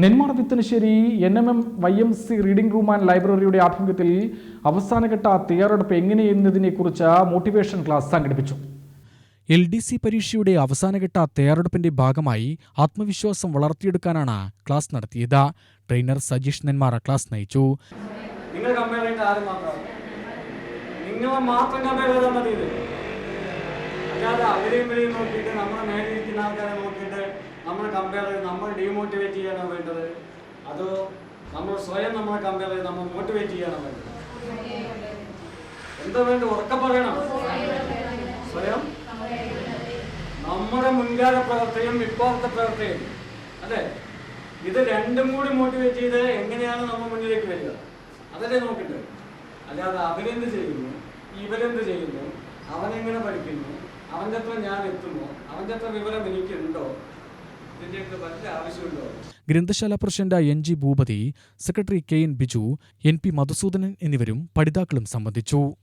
Nenmara Vithanassery N M M Y M C reading room and ലൈബ്രറിയുടെ ആഭിമുഖ്യത്തിൽ അവസാനഘട്ട തയ്യാറെടുപ്പ് എങ്ങനെയെന്നതിനെക്കുറിച്ച് മോട്ടിവേഷൻ ക്ലാസ് സംഘടിപ്പിച്ചു. എൽ ഡി സി പരീക്ഷയുടെ അവസാനഘട്ട തയ്യാറെടുപ്പിന്റെ ഭാഗമായി ആത്മവിശ്വാസം വളർത്തിയെടുക്കാനാണ് ക്ലാസ് നടത്തിയത്. ട്രെയിനർ സജീഷ് നെന്മാറ ക്ലാസ് നയിച്ചു. നിങ്ങൾ കമ്പയർ ആരും മാത്രം. നിങ്ങളെ മാത്രം കമ്പയർ ചെയ്താൽ മതി ഇത് അല്ലാതെ അവരെയും ഇവരെയും നോക്കിയിട്ട് നമ്മുടെ മേലിരിക്കുന്ന ആൾക്കാരെ നോക്കിയിട്ട് നമ്മൾ കമ്പയർ ചെയ്ത് നമ്മൾ ഡീമോട്ടിവേറ്റ് ചെയ്യാനോ വേണ്ടത്? അതോ നമ്മൾ സ്വയം നമ്മളെ കമ്പയർ ചെയ്ത് നമ്മൾ മോട്ടിവേറ്റ് ചെയ്യാനോ വേണ്ടത്? എന്താ വേണ്ട ഉറക്കം പറയണം. സ്വയം നമ്മുടെ മുൻകാല പ്രവർത്തനം ഇപ്പോഴത്തെ പ്രവർത്തനം അല്ലേ? ഇത് രണ്ടും കൂടി മോട്ടിവേറ്റ് ചെയ്ത് എങ്ങനെയാണ് നമ്മൾ മുന്നിലേക്ക് വരിക? അതല്ലേ നോക്കണ്ടേ? അല്ലാതെ അവരെന്ത് ചെയ്യുന്നു? ഇവരെന്ത് ചെയ്യുന്നു? അവനെങ്ങനെ പഠിക്കുന്നു? അവന്റെ അത്ര ഞാൻ എത്തുന്നു അവന്റെ അത്ര വിവരം എനിക്കുണ്ടോ? ഗ്രന്ഥശാല president N G Bhupathi secretary K N Biju N P Madhusoodanan എന്നിവരും പഠിതാക്കളും സംബന്ധിച്ചു.